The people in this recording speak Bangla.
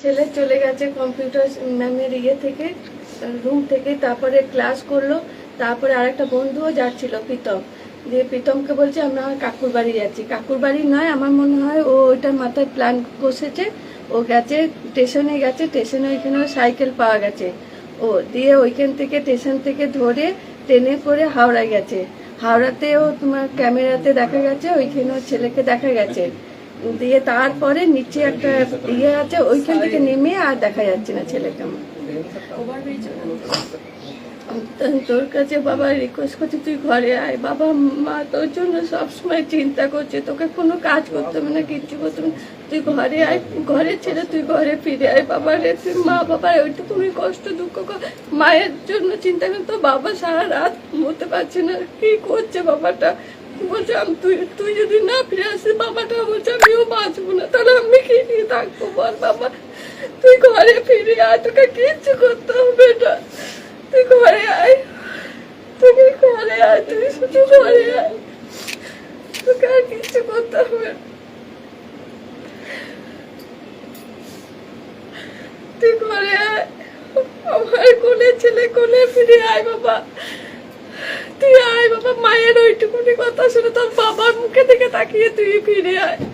ছেলে চলে গেছে কম্পিউটার ম্যামের ইয়ে থেকে রুম থেকে, তারপরে ক্লাস করল, তারপরে আরেকটা বন্ধুও যাচ্ছিল, প্রীতম। দিয়ে প্রীতমকে বলছে, আমরা কাকুর বাড়ি যাচ্ছি। কাকুর বাড়ি নয়, আমার মনে হয় ও ওইটার মাথায় প্ল্যান বসেছে। ও গেছে স্টেশনে গেছে স্টেশনে ওইখানে সাইকেল পাওয়া গেছে। ও দিয়ে ওইখান থেকে স্টেশন থেকে ধরে ট্রেনে করে হাওড়ায় গেছে। হাওড়াতেও তোমার ক্যামেরাতে দেখা গেছে ওইখানে ছেলেকে দেখা গেছে। দিয়ে তারপরে নিচে একটা ইয়ে আছে, ওইখান থেকে নেমে আর দেখা যাচ্ছে না ছেলেকে আমার তোর কাছে বাবা রিকোয়েস্ট করছে, তুই ঘরে আয়। বাবা, মা তোর জন্য সবসময় চিন্তা করছে, তোকে কোনো কাজ করতে হবে না, কিচ্ছু করতে হবে তুই ঘরে আয়, ঘরে ছেড়ে তুই ঘরে ফিরে আয়। বাবা রে, তুই মা বাবার তুমি কষ্ট, দুঃখ কর। মায়ের জন্য চিন্তা কর তো বাবা সারা রাত ঘুমোতে পারছে না। কি করছে বাবাটা? বলছে তুই তুই যদি না ফিরে আসিস, বাবাটা বলছে, আমিও বাঁচবো না। তাহলে আমি কি নিয়ে থাকব বল, বাবা? তুই ঘরে ফিরে আয়, তোকে কিচ্ছু করতে হবে না। তুই ঘরে আয়। তুই ঘরে আয়, তুই শুধু ঘরে আয়। তোকে আর কিচ্ছু করতে হবে। তুই ঘরে আয়। আমার কোলে ছেলে কোলে ফিরে আয়, বাবা। তুই আয়, বাবা, মায়ের ওইটুকুনি কথা শুনে তোর বাবার